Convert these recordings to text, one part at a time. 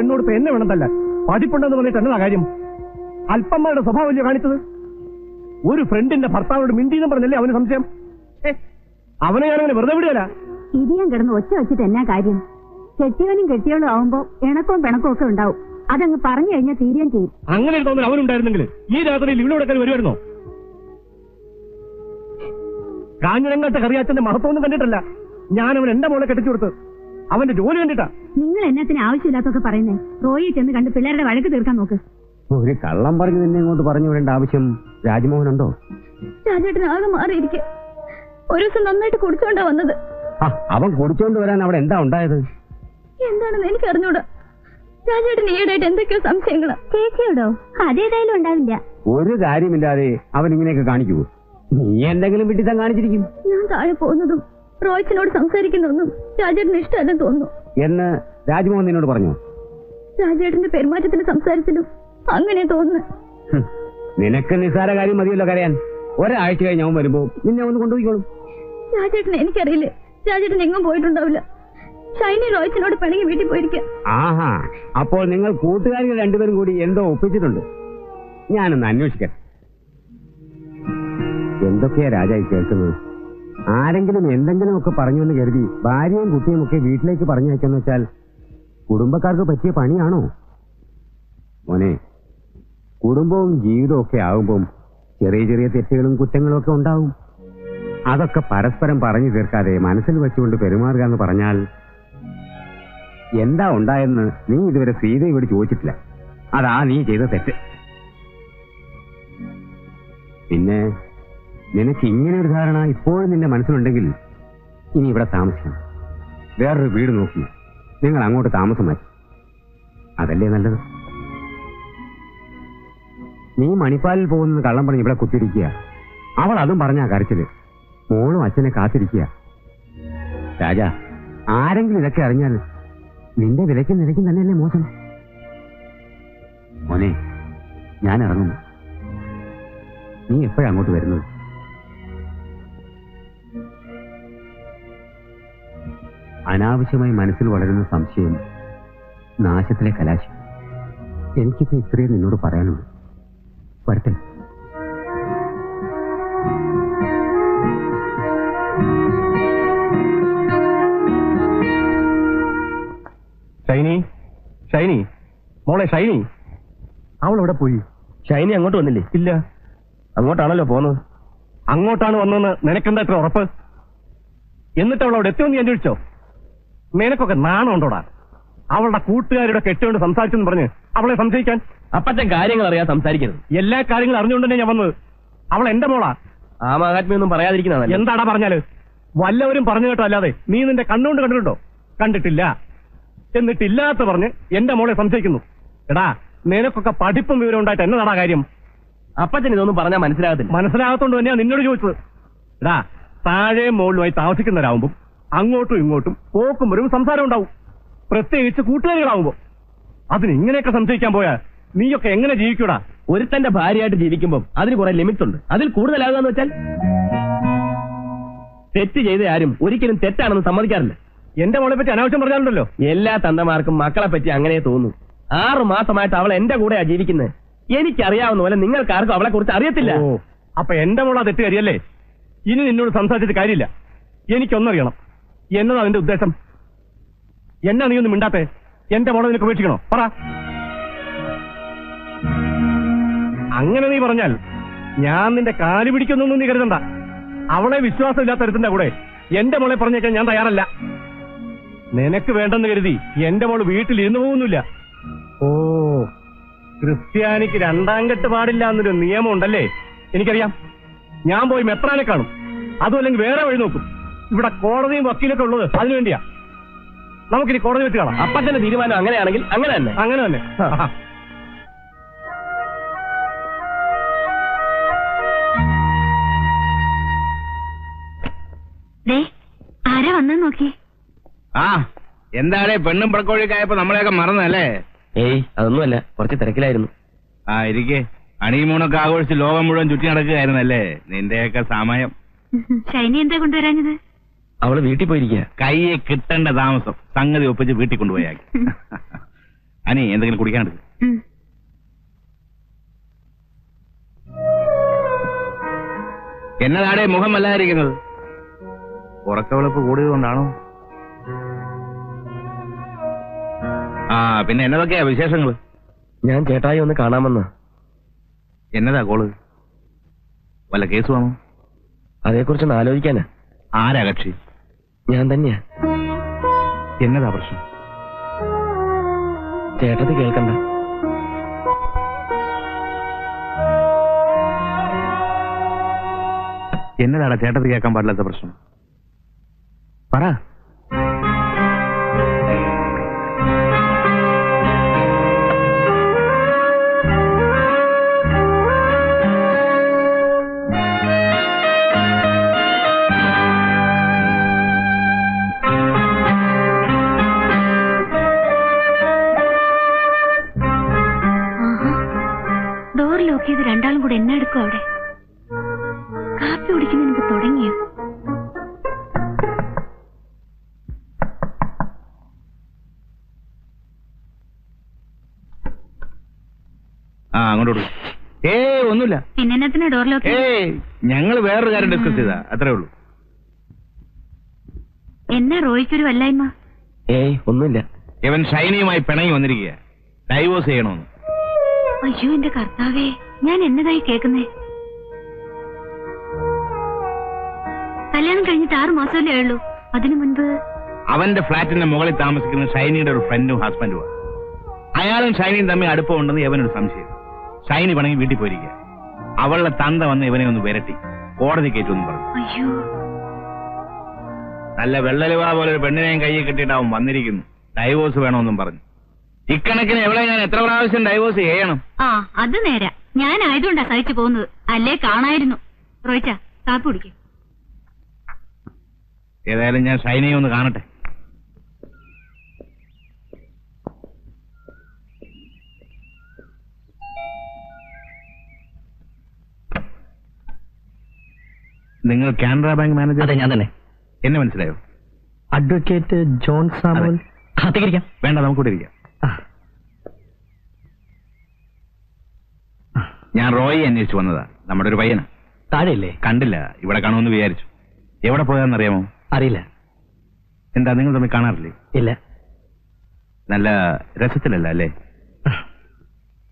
പെണ്ണോട് ഇപ്പൊ എന്നെ വേണം തല്ല പഠിപ്പുണ്ടെന്ന് പറഞ്ഞിട്ട് എന്നതാ കാര്യം? അല്പന്മാരുടെ സ്വഭാവമല്ലേ കാണിച്ചത്? ഒരു ഫ്രണ്ടിന്റെ ഭർത്താവിനോട് മിണ്ടിന്ന് പറഞ്ഞല്ലേ അവന് സംശയം? അവനെ ഞാനങ്ങനെ വെറുതെ വിടുകയല്ല. ഇടിയും കിടന്ന് ഒച്ച വെച്ചിട്ട് എന്നാ കാര്യം? കെട്ടിയവനും കെട്ടിയവളും ആവുമ്പോ ഇണക്കവും പിണക്കവും ഒക്കെ ഉണ്ടാവും. അതങ്ങ് പറഞ്ഞു കഴിഞ്ഞാൽ തീരുകയും ചെയ്യും. അങ്ങനെ ഒരു തോന്നൽ അവനുണ്ടായിരുന്നെങ്കിൽ ഈ രാത്രിയിൽ ഇവിടെ എടുക്കാൻ വരുമായിരുന്നോ? കാഞ്ഞിരങ്ങാട്ട കറിയാച്ചന്റെ മഹത്വമൊന്നും കണ്ടിട്ടല്ല. ഞാൻ അവൻ എന്റെ മോളെ കെട്ടിച്ചു കൊടുത്ത് അവന്റെ ജോലി കണ്ടിട്ടാ. നിങ്ങൾ എന്നത്തിന് ആവശ്യമില്ലാത്തൊക്കെ പറയുന്നേ. റോയി ചെന്ന് കണ്ട് പിള്ളേരുടെ വഴക്ക് തീർക്കാൻ നോക്ക്. ഒരു കള്ളം പറഞ്ഞു നിന്നെ ഇങ്ങോട്ട് പറഞ്ഞു വിടേണ്ട ആവശ്യം രാജ്മോഹനുണ്ടോ? രാജേട്ടൻ ആകെ മാറിയിരിക്കെ. ഒരു ദിവസം നന്നായിട്ട് കുടിച്ചോണ്ടാ വന്നത്. അവൻ കുടിച്ചോണ്ട് വരാൻ അവിടെ എന്താ ഉണ്ടായത്? എന്താണെന്ന് എനിക്ക് അറിഞ്ഞൂടാ രാജേട്ടൻ ഈയിടെയായിട്ട് എന്തൊക്കെയോ സംശയങ്ങളാ. ചേച്ചിയോടോ? അതേതായാലും ഉണ്ടാവില്ല. ഒരു കാര്യമില്ലാതെ അവൻ ഇങ്ങനെയൊക്കെ കാണിക്കൂ നീ എന്തെങ്കിലും വിട്ടിത്തം കാണിച്ചിരിക്കും. ഞാൻ താഴെ പോകുന്നതും റോയ്ച്ചനോട് സംസാരിക്കുന്നൊന്നും രാജേട്ടന് ഇഷ്ടമല്ലെന്ന് തോന്നുന്നു. എന്ന് രാജ്മോഹൻ നിന്നോട് പറഞ്ഞു? രാജേട്ടന്റെ പെരുമാറ്റത്തിന് സംസാരിച്ചിട്ടും അങ്ങനെ തോന്നുന്നു. നിനക്ക് നിസാര കാര്യം മതിയല്ലോ കരയാൻ. ഒരാഴ്ച കഴിഞ്ഞ് അവൻ വരുമ്പോ നിന്നെ ഒന്ന് കൊണ്ടുപോയിക്കോളും. രാജേട്ടനെ എനിക്കറിയില്ല രാജേട്ടൻ എങ്ങും പോയിട്ടുണ്ടാവില്ല. ഷൈനി റോയ്ച്ചനോട് പണിക്ക് വീട്ടിൽ പോയിരിക്കാം. ആഹാ അപ്പോൾ നിങ്ങൾ കൂട്ടുകാരികൾ രണ്ടുപേരും കൂടി എന്തോ ഒപ്പിച്ചിട്ടുണ്ട്. ഞാനൊന്ന് അന്വേഷിക്കാം എന്തൊക്കെയാ രാജായി കേൾക്കുന്നത്? ആരെങ്കിലും എന്തെങ്കിലും ഒക്കെ പറഞ്ഞു എന്ന് കരുതി ഭാര്യയും കുട്ടിയും ഒക്കെ വീട്ടിലേക്ക് പറഞ്ഞയക്കാന്ന് വെച്ചാൽ കുടുംബക്കാർക്ക് പറ്റിയ പണിയാണോ? മോനെ കുടുംബവും ജീവിതവും ഒക്കെ ആകുമ്പം ചെറിയ ചെറിയ തെറ്റുകളും കുറ്റങ്ങളും ഒക്കെ ഉണ്ടാവും. അതൊക്കെ പരസ്പരം പറഞ്ഞു തീർക്കാതെ മനസ്സിൽ വെച്ചുകൊണ്ട് പെരുമാറുക എന്ന് പറഞ്ഞാൽ എന്താ ഉണ്ടായെന്ന് നീ ഇതുവരെ സീതയോട് ചോദിച്ചിട്ടില്ല. അതാ നീ ചെയ്ത തെറ്റ്. പിന്നെ നിനക്ക് ഇങ്ങനെ ഒരു ധാരണ ഇപ്പോഴും നിന്റെ മനസ്സിലുണ്ടെങ്കിൽ ഇനി ഇവിടെ താമസിക്കണം. വേറൊരു വീട് നോക്കി. നിങ്ങൾ അങ്ങോട്ട് താമസം മാറ്റി. അതല്ലേ നല്ലത്? നീ മണിപ്പാലിൽ പോകുന്നത് കള്ളം പറഞ്ഞ് ഇവിടെ കുത്തിരിക്കുക അവൾ അതും പറഞ്ഞാ കരച്ചിൽ. മോളും അച്ഛനെ കാത്തിരിക്കുക. രാജാ ആരെങ്കിലും ഇതൊക്കെ അറിഞ്ഞാൽ നിന്റെ വിലയ്ക്കും നിലയ്ക്കും തന്നെയല്ലേ മോശം? മോനെ ഞാൻ ഇറങ്ങുന്നു. നീ എപ്പോഴാ അങ്ങോട്ട് വരുന്നത്? അനാവശ്യമായി മനസ്സിൽ വളരുന്ന സംശയം നാശത്തിലെ കലാശം. എനിക്കിപ്പോ ഇത്രയും നിന്നോട് പറയാനുള്ളൂ. വരട്ടെ. ഷൈനി ഷൈനി മോളെ ഷൈനി. അവൾ എവിടെ പോയി? ഷൈനി അങ്ങോട്ട് വന്നില്ലേ? ഇല്ല. അങ്ങോട്ടാണല്ലോ പോന്നത്. അങ്ങോട്ടാണ് വന്നതെന്ന് നിനക്കെന്താ ഇത്ര ഉറപ്പ്? എന്നിട്ട് അവൾ അവിടെ എത്തിയെന്ന് ഞാൻ ചോദിച്ചോ നിനക്കൊക്കെ നാണമുണ്ടോടാ അവളുടെ കൂട്ടുകാരുടെ കെട്ടുകൊണ്ട് സംസാരിച്ചെന്ന് പറഞ്ഞ് അവളെ സംശയിക്കാൻ? അപ്പത്തെ കാര്യങ്ങൾ അറിയാൻ സംസാരിക്കരുത്. എല്ലാ കാര്യങ്ങളും അറിഞ്ഞുകൊണ്ട് തന്നെ ഞാൻ വന്നത്? അവൾ എന്റെ മോളാ. ആ മഹാത്മ്യൊന്നും പറയാതിരിക്കുന്നതല്ല എന്താടാ പറഞ്ഞാൽ? വല്ലവരും പറഞ്ഞു കേട്ടോ അല്ലാതെ. നീ നിന്റെ കണ്ണുകൊണ്ട് കണ്ടിട്ടുണ്ടോ? കണ്ടിട്ടില്ല. എന്നിട്ടില്ലാത്ത പറഞ്ഞ് എന്റെ മോളെ സംശയിക്കുന്നു. എടാ നിനക്കൊക്കെ പഠിപ്പും വിവരം ഉണ്ടായിട്ട് എന്നതാടാ കാര്യം? അപ്പച്ചൻ ഇതൊന്നും പറഞ്ഞാൽ മനസ്സിലാകത്തില്ല. മനസ്സിലാകത്തോണ്ട് തന്നെയാ നിന്നോട് ചോദിച്ചത്. എടാ താഴെ മുകളിലുമായി താമസിക്കുന്നവരാകുമ്പോൾ അങ്ങോട്ടും ഇങ്ങോട്ടും പോക്കും വരും സംസാരം ഉണ്ടാവും. പ്രത്യേകിച്ച് കൂട്ടുകാരികളാവുമ്പോ. അതിന് ഇങ്ങനെയൊക്കെ സംശയിക്കാൻ പോയാ നീയൊക്കെ എങ്ങനെ ജീവിക്കൂടാ? ഒരുത്തന്റെ ഭാര്യയായിട്ട് ജീവിക്കുമ്പോൾ അതിന് കുറെ ലിമിറ്റ് ഉണ്ട് അതിൽ കൂടുതലാകാന്ന് വെച്ചാൽ തെറ്റ് ചെയ്ത ആരും ഒരിക്കലും തെറ്റാണെന്ന് സമ്മതിക്കാറില്ല. എന്റെ മോളെ പറ്റി അനാവശ്യം പറഞ്ഞാലുണ്ടല്ലോ. എല്ലാ തന്തമാർക്കും മക്കളെ പറ്റി അങ്ങനെ തോന്നും. ആറു മാസമായിട്ട് അവൾ എന്റെ കൂടെയാ ജീവിക്കുന്നത് എനിക്കറിയാവുന്ന പോലെ നിങ്ങൾക്ക് ആർക്കും അവളെ കുറിച്ച് അറിയത്തില്ല. അപ്പൊ എന്റെ മോളാ തെറ്റ് കാര്യല്ലേ ഇനി നിന്നോട് സംസാരിച്ചിട്ട് കാര്യമില്ല. എനിക്കൊന്നറിയണം. എന്നതാ നിന്റെ ഉദ്ദേശം? എന്നാ നീ ഒന്നും മിണ്ടാത്തേ. എന്റെ മോളെ നിനക്ക് ഉപേക്ഷിക്കണോ? പറ. അങ്ങനെ നീ പറഞ്ഞാൽ ഞാൻ നിന്റെ കാൽ പിടിക്കുന്നൊന്നും നീ കരുതണ്ട. അവളെ വിശ്വാസമില്ലാത്ത ഒരുത്തിന്റെ കൂടെ എന്റെ മോളെ പറഞ്ഞേക്കാൻ ഞാൻ തയ്യാറല്ല. നിനക്ക് വേണ്ടെന്ന് കരുതി എന്റെ മോൾ വീട്ടിൽ ഇരുന്നു പോകുന്നില്ല. ഓ ക്രിസ്ത്യാനിക്ക് രണ്ടാം കെട്ട് പാടില്ല എന്നൊരു നിയമം ഉണ്ടല്ലേ എനിക്കറിയാം. ഞാൻ പോയി മെത്രാനെ കാണും. അതും അല്ലെങ്കിൽ വേറെ വഴി നോക്കും. ഇവിടെ കോടതിയും വക്കീലൊക്കെ ഉള്ളത് അതിനുവേണ്ടിയാ നമുക്കിനി കോടതി വെച്ച് കാണാം. അപ്പച്ചന്റെ തീരുമാനം അങ്ങനെയാണെങ്കിൽ അങ്ങനെ തന്നെ. അങ്ങനെ തന്നെ. ആരാ വന്നാ നോക്കി? ആ എന്താടേ പെണ്ണും പടക്കോഴിക്കായപ്പോ നമ്മളെയൊക്കെ മറന്നല്ലേ ഏയ് അതൊന്നുമല്ല കുറച്ച് തിരക്കിലായിരുന്നു. ആ ഇരിക്കെ. അണിമൂണൊക്കെ ആഘോഷിച്ച് ലോകം മുഴുവൻ ചുറ്റി നടക്കുകയായിരുന്നല്ലേ? നിന്റെയൊക്കെ സമയം. ഷൈനി എന്താ കൊണ്ടുവരാഞ്ഞത്? അവൾ വീട്ടിൽ പോയിരിക്കുക കയ്യെ കിട്ടേണ്ട താമസം സംഗതി ഒപ്പിച്ച് വീട്ടിൽ കൊണ്ടുപോയാക്കി അനി എന്തെങ്കിലും കുടിക്കാണ്ട് എന്നതാടെ മുഖം വല്ലാതിരിക്കുന്നത്? ഉറക്കവിളപ്പ് കൂടിയത് കൊണ്ടാണോ? ആ പിന്നെ എന്നതൊക്കെയാ വിശേഷങ്ങൾ ഞാൻ ചേട്ടായി ഒന്ന് കാണാമെന്ന്. എന്നതാ കോൾ? വല്ല കേസ് വാങ്ങോ അതേക്കുറിച്ചൊന്ന് ആലോചിക്കാനാ. ആരാ കക്ഷി? ഞാൻ തന്നെയാ. എന്നതാ പ്രശ്നം? ചേട്ടത് കേൾക്കണ്ട. എന്നതാടാ ചേട്ടത് കേൾക്കാൻ പാടില്ലാത്ത പ്രശ്നം? പറ. ആ അങ്ങോട്ട് കൊടുക്ക്. ഒന്നുമില്ല. ഡോർ ലോക്ക് ഞങ്ങൾ വേറൊരു കാര്യം ഡിസ്കസ് ചെയ്താ. അത്രേ ഉള്ളൂ. എന്നാ റോയിക്കൊരു വല്ലായ്മ? ഏ ഒന്നുമില്ല. ഇവൻ ഷൈനിയുമായി പിണങ്ങി വന്നിരിക്കുക ഡൈവോഴ്സ് ചെയ്യണമെന്ന് അയ്യോ എന്റെ കർത്താവേ ഞാൻ എന്നതായി കേക്കുന്നേ കല്യാണം കഴിഞ്ഞിട്ട് ആറു മാസമല്ലേ ഉള്ളൂ. അതിനു മുൻപ്? അവന്റെ ഫ്ളാറ്റിന്റെ മുകളിൽ താമസിക്കുന്ന ഷൈനിയുടെ ഒരു ഫ്രണ്ടും ഹസ്ബൻഡുമാണ് അയാളും ഷൈനിയും തമ്മിൽ അടുപ്പമുണ്ടെന്ന് ഇവനൊരു സംശയം. ഷൈനി പണങ്ങി വീട്ടിൽ പോയിരിക്കുക. അവളുടെ തന്ത വന്ന് ഇവനെ ഒന്ന് വിരട്ടി. കോടതി കയറ്റുമെന്ന് പറഞ്ഞു. അയ്യോ. നല്ല വെള്ളലുവ പോലെ ഒരു പെണ്ണിനെയും കയ്യിൽ കെട്ടിയിട്ട് അവൻ വന്നിരിക്കുന്നു. ഡൈവോഴ്സ് വേണമെന്നും പറഞ്ഞു. ഇക്കണക്കിന് എവിടെ ഞാൻ എത്ര പ്രാവശ്യം ഡൈവോഴ്സ് ചെയ്യണം? ആ അത് നേരാ. ഞാൻ ആയതുകൊണ്ടാ സഹിച്ചു പോകുന്നത്. അല്ലേ കാണായിരുന്നു. റോയിച്ച കാപ്പ് കുടിക്കും. ഏതായാലും ഞാൻ ഷൈനിയെ ഒന്ന് കാണട്ടെ. നിങ്ങൾ കാനറ ബാങ്ക് മാനേജർ അതെ ഞാൻ തന്നെ. എന്നെ മനസ്സിലായോ? Advocate John Samuel. അകത്തേക്കിരിക്കാം വേണ്ട നമുക്ക് കൂടെ ഇരിക്കാം. ഞാൻ റോയി അന്വേഷിച്ചു വന്നതാ. നമ്മുടെ ഒരു പയ്യന. താഴെയല്ലേ? കണ്ടില്ല. ഇവിടെ കാണുമെന്ന് വിചാരിച്ചു. എവിടെ പോയാന്ന് അറിയാമോ അറിയില്ല. എന്താ നിങ്ങൾ തമ്മിൽ കാണാറില്ലേ? ഇല്ല. നല്ല രസത്തിലല്ല അല്ലേ?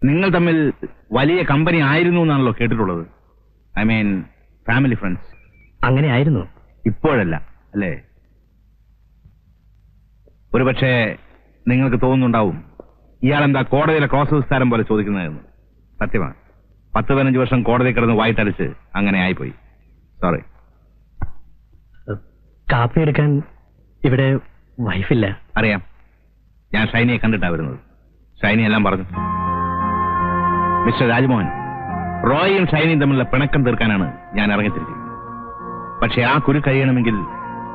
നിങ്ങൾ തമ്മിൽ വലിയ കമ്പനി ആയിരുന്നു എന്നാണല്ലോ കേട്ടിട്ടുള്ളത്. I mean family friends. അങ്ങനെ ആയിരുന്നു ഇപ്പോഴല്ല അല്ലേ? ഒരുപക്ഷെ നിങ്ങൾക്ക് തോന്നുന്നുണ്ടാവും ഇയാളെന്താ കോടതിയിലെ ക്രോസ് വിസ്താരം പോലെ ചോദിക്കുന്നതായിരുന്നു സത്യമാണ് പത്ത് പതിനഞ്ച് വർഷം കോടതി കിടന്ന് വായിട്ടടിച്ച് അങ്ങനെ ആയിപ്പോയി. സോറി കാപ്പി എടുക്കാൻ ഇവിടെ വൈഫില്ല. അറിയാം. ഞാൻ ഷൈനിയെ കണ്ടിട്ടാ വരുന്നത്. ഷൈനി എല്ലാം പറഞ്ഞു. മിസ്റ്റർ രാജ്മോഹൻ റോയും ഷൈനിയും തമ്മിലുള്ള പിണക്കം തീർക്കാനാണ് ഞാൻ ഇറങ്ങിത്തിരിക്കുന്നത്. പക്ഷെ ആ കുരു കഴിയണമെങ്കിൽ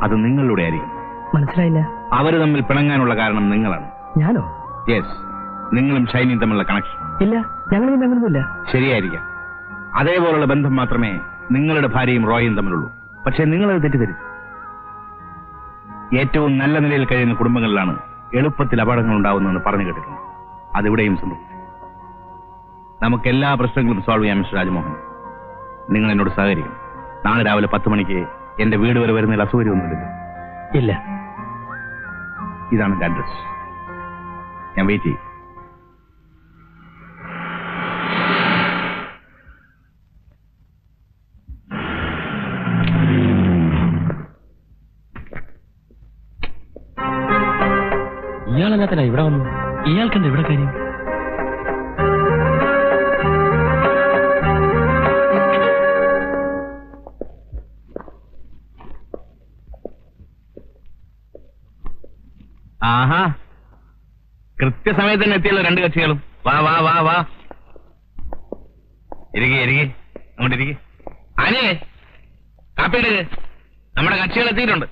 അത് നിങ്ങളുടെ ആയിരിക്കും മനസ്സിലായില്ല. അവർ തമ്മിൽ പിണങ്ങാനുള്ള കാരണം നിങ്ങളാണ്. ഞാനോ? യെസ് നിങ്ങളും ഷൈനിയും തമ്മിലുള്ള കണക്ഷൻ ഇല്ല ഞങ്ങൾ അങ്ങനൊന്നുമില്ല. ശരിയായിരിക്കാം. അതേപോലുള്ള ബന്ധം മാത്രമേ നിങ്ങളുടെ ഭാര്യയും റോയും തമ്മിലുള്ളൂ. പക്ഷെ നിങ്ങളത് തെറ്റിദ്ധരിച്ചു. ഏറ്റവും നല്ല നിലയിൽ കഴിയുന്ന കുടുംബങ്ങളിലാണ് എളുപ്പത്തിൽ അപകടങ്ങൾ ഉണ്ടാവുന്നതെന്ന് പറഞ്ഞു കേട്ടിട്ടുണ്ട്. അതിവിടെയും സംഭവിച്ചു. നമുക്ക് എല്ലാ പ്രശ്നങ്ങളും സോൾവ് ചെയ്യാം മിസ്റ്റർ രാജ്മോഹൻ. നിങ്ങൾ എന്നോട് സഹകരിക്കും നാളെ രാവിലെ പത്ത് മണിക്ക് എന്റെ വീട് വരെ വരുന്നതിൽ അസൗകര്യമൊന്നുമില്ലല്ലോ ഇല്ല. ഇതാണ് എന്റെ അഡ്രസ് ഞാൻ വെയിറ്റ് ചെയ്യും. ഇയാളെന്നാ ഇവിടെ വന്നു? ഇയാൾക്കെന്താ ഇവിടെ കാര്യം? കൃത്യസമയത്ത് തന്നെ എത്തിയല്ലോ രണ്ട് കക്ഷികളും. വാ വാ വാ വാ. ഇരിക്കെ ഇരിക്കെ. അങ്ങോട്ട് ഇരിക്കെ. ആനേ കാപ്പി എടുക്ക് നമ്മുടെ കക്ഷികൾ എത്തിയിട്ടുണ്ട്.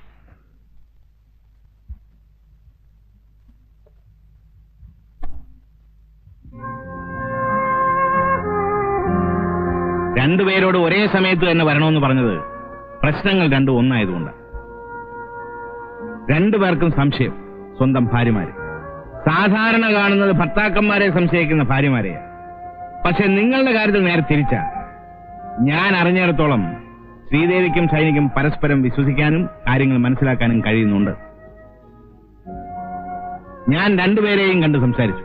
രണ്ടുപേരോട് ഒരേ സമയത്ത് തന്നെ വരണമെന്ന് പറഞ്ഞത് പ്രശ്നങ്ങൾ രണ്ടും ഒന്നായതുകൊണ്ട് രണ്ടുപേർക്കും സംശയം. സ്വന്തം ഭാര്യമാര്. സാധാരണ കാണുന്നത് ഭർത്താക്കന്മാരെ സംശയിക്കുന്ന ഭാര്യമാരെയാണ്. പക്ഷെ നിങ്ങളുടെ കാര്യത്തിൽ നേരെ തിരിച്ച. ഞാൻ അറിഞ്ഞിടത്തോളം ശ്രീദേവിക്കും ഷൈനിക്കും പരസ്പരം വിശ്വസിക്കാനും കാര്യങ്ങൾ മനസ്സിലാക്കാനും കഴിയുന്നുണ്ട്. ഞാൻ രണ്ടുപേരെയും കണ്ട് സംസാരിച്ചു.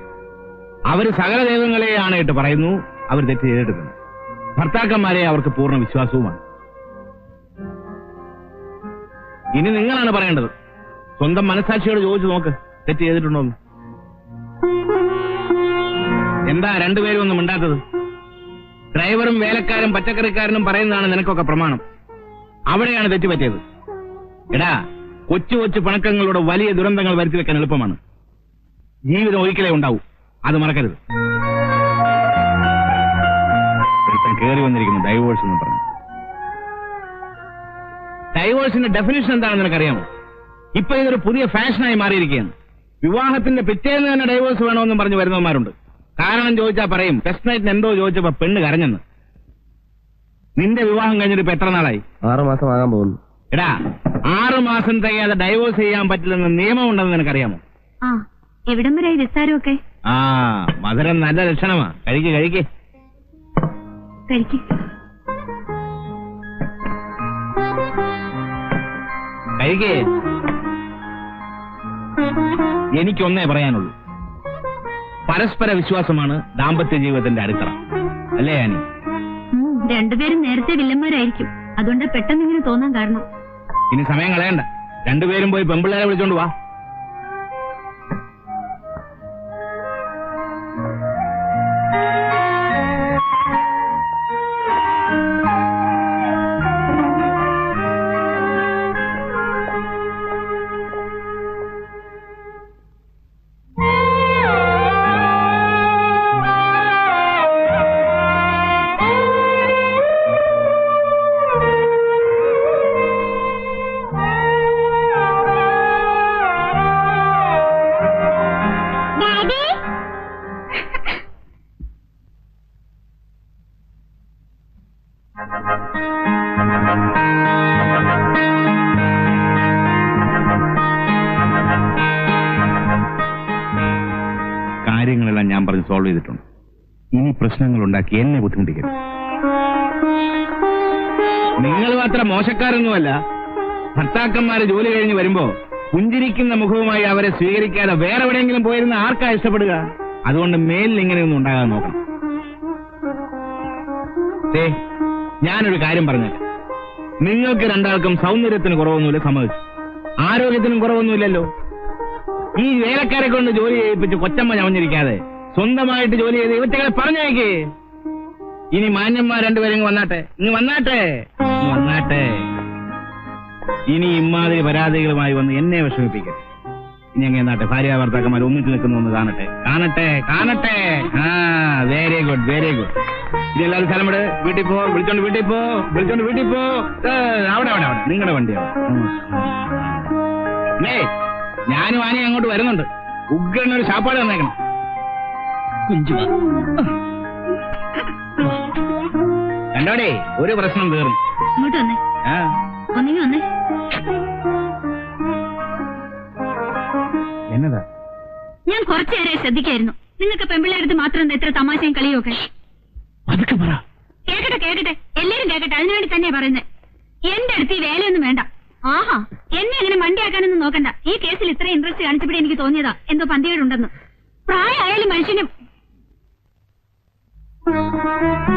അവർ സകല ദൈവങ്ങളെ ഇട്ട് പറയുന്നു അവർ തെറ്റ് ചെയ്തെടുക്കുന്നു ഭർത്താക്കന്മാരെ അവർക്ക് പൂർണ വിശ്വാസവുമാണ്. ഇനി നിങ്ങളാണ് പറയേണ്ടത്. സ്വന്തം മനസാക്ഷിയോട് ചോദിച്ചു നോക്ക് തെറ്റ് ചെയ്തിട്ടുണ്ടോ എന്ന്. എന്താ രണ്ടുപേരും ഒന്നും ഉണ്ടാക്കത് ഡ്രൈവറും വേലക്കാരും പച്ചക്കറിക്കാരനും പറയുന്നതാണ് നിനക്കൊക്കെ പ്രമാണം. അവിടെയാണ് തെറ്റുപറ്റിയത്. എടാ കൊച്ചു കൊച്ചു പണക്കങ്ങളുടെ വലിയ ദുരന്തങ്ങൾ വരുത്തി വെക്കാൻ എളുപ്പമാണ്. ജീവിതം ഒരിക്കലേ ഉണ്ടാവൂ. അത് മറക്കരുത്. കയറി വന്നിരിക്കുന്നു ഡൈവോഴ്സ് എന്ന് പറഞ്ഞു. ഡൈവോഴ്സിന്റെ ഡെഫിനിഷൻ എന്താണെന്ന് നിനക്കറിയാമോ? ഇപ്പൊ ഇതൊരു പുതിയ ഫാഷനായി മാറിയിരിക്കുകയാണ്. വിവാഹത്തിന്റെ പിറ്റേന്ന് തന്നെ ഡൈവോഴ്സ് വേണമെന്നും പറഞ്ഞു വരുന്നവന്മാരുണ്ട്. കാരണം ചോദിച്ചാ പറയും ഫസ്റ്റ് നൈറ്റിന് എന്തോ ചോദിച്ചപ്പോ പെണ്ണ് കരഞ്ഞെന്ന്. നിന്റെ വിവാഹം കഴിഞ്ഞിട്ട് ഇപ്പൊ എത്ര നാളായി? ആറു മാസം ആകാൻ പോകുന്നു. എടാ ആറു മാസം തികയാതെ ഡൈവോഴ്സ് ചെയ്യാൻ പറ്റില്ലെന്ന് നിയമമുണ്ടെന്ന് നിനക്കറിയാമോ? ആ എവിടം വരെ വിസ്താരമൊക്കെ? ആ മധുരം നല്ല ലക്ഷണമാ. കഴിക്ക് കഴിക്ക്. കഴിക്ക്. കഴിക്കേ. എനിക്കൊന്നേ പറയാനുള്ളൂ. പരസ്പര വിശ്വാസമാണ് ദാമ്പത്യ ജീവിതത്തിന്റെ അടിത്തറ. അല്ലേ ആനി? രണ്ടുപേരും നേരത്തെ വില്ലന്മാരായിരിക്കും. അതുകൊണ്ട് പെട്ടെന്ന് ഇങ്ങനെ തോന്നാൻ കാരണം. ഇനി സമയം കളയണ്ട. രണ്ടുപേരും പോയി പെമ്പിള്ളേരെ വിളിച്ചോണ്ട് വാ. പ്രശ്നങ്ങൾ ഉണ്ടാക്കി എന്നെ ബുദ്ധിമുട്ടിക്കരുത്. നിങ്ങൾ മാത്രം മോശക്കാരൊന്നുമല്ല. ഭർത്താക്കന്മാര് ജോലി കഴിഞ്ഞ് വരുമ്പോ പുഞ്ചിരിക്കുന്ന മുഖവുമായി അവരെ സ്വീകരിക്കാതെ വേറെ എവിടെയെങ്കിലും പോയിരുന്ന ആർക്കാ ഇഷ്ടപ്പെടുക? അതുകൊണ്ട് മേലിൽ ഇങ്ങനെയൊന്നും ഉണ്ടാകാൻ നോക്കണം. ഞാനൊരു കാര്യം പറഞ്ഞു നിങ്ങൾക്ക് രണ്ടാൾക്കും സൗന്ദര്യത്തിന് കുറവൊന്നുമില്ല സമ്മതിച്ചു. ആരോഗ്യത്തിനും കുറവൊന്നുമില്ലല്ലോ. ഈ വേലക്കാരെ കൊണ്ട് ജോലി ചെയ്യിപ്പിച്ച് കൊച്ചമ്മ ചമഞ്ഞിരിക്കാതെ സ്വന്തമായിട്ട് ജോലി ചെയ്ത് ഇവറ്റകളെ പറഞ്ഞേക്കേ. ഇനി മാന്യന്മാർ രണ്ടുപേരും വന്നാട്ടെ. ഇങ്ങ് വന്നാട്ടെ. വന്നാട്ടെ. ഇനി ഇമാതിരി പരാതികളുമായി വന്ന് എന്നെ വിഷമിപ്പിക്കരുത്. ഇനി അങ്ങനെ നാട്ടെ ഭാര്യ ഭർത്താക്കന്മാർ ഒന്നിച്ച് നിൽക്കുന്നു ഒന്ന് കാണട്ടെ. കാണട്ടെ കാണട്ടെ. ആ വെരി ഗുഡ് വെരി ഗുഡ് ഇനി എല്ലാവരും സ്ഥലം വിട്. വീട്ടിൽ പോ വിളിച്ചോണ്ട് വീട്ടിൽ പോ വിളിച്ചോണ്ട് വീട്ടിൽ പോ. അവിടെ അവിടെ അവിടെ. നിങ്ങളുടെ വണ്ടിയാണ് ഞാനും ആനയും അങ്ങോട്ട് വരുന്നുണ്ട്. ഉഗ്രനൊരു ഒരു ശാപ്പാട് കണ്ടോടേ ഒരു പ്രശ്നം തീർന്നു. ഇങ്ങോട്ട് വന്നേ. ഒന്നിങ്ങി വന്നേ. എന്നതാ? ഞാൻ കുറച്ചേരെ ശ്രദ്ധിക്കായിരുന്നു. നിങ്ങൾക്ക് പെമ്പിള്ളേരടുത്ത് മാത്രം എന്താ ഇത്ര തമാശയും കളിയൊക്കെ അതൊക്കെ പറ. കേക്കട്ടെ കേക്കട്ടെ. എല്ലാരും കേക്കട്ടെ. അതിനുവേണ്ടി തന്നെയാ പറയുന്നത് എന്റെ അടുത്ത് ഈ വേലയൊന്നും വേണ്ട. ആഹാ എന്നെ അങ്ങനെ മണ്ടിയാക്കാനൊന്നും നോക്കണ്ട. ഈ കേസിൽ ഇത്ര ഇൻട്രസ്റ്റ് കാണിച്ചപ്പോഴേ എനിക്ക് തോന്നിയതാ. എന്തോ പന്തികേടുണ്ടെന്ന്. പ്രായമായാലും മനുഷ്യനും Música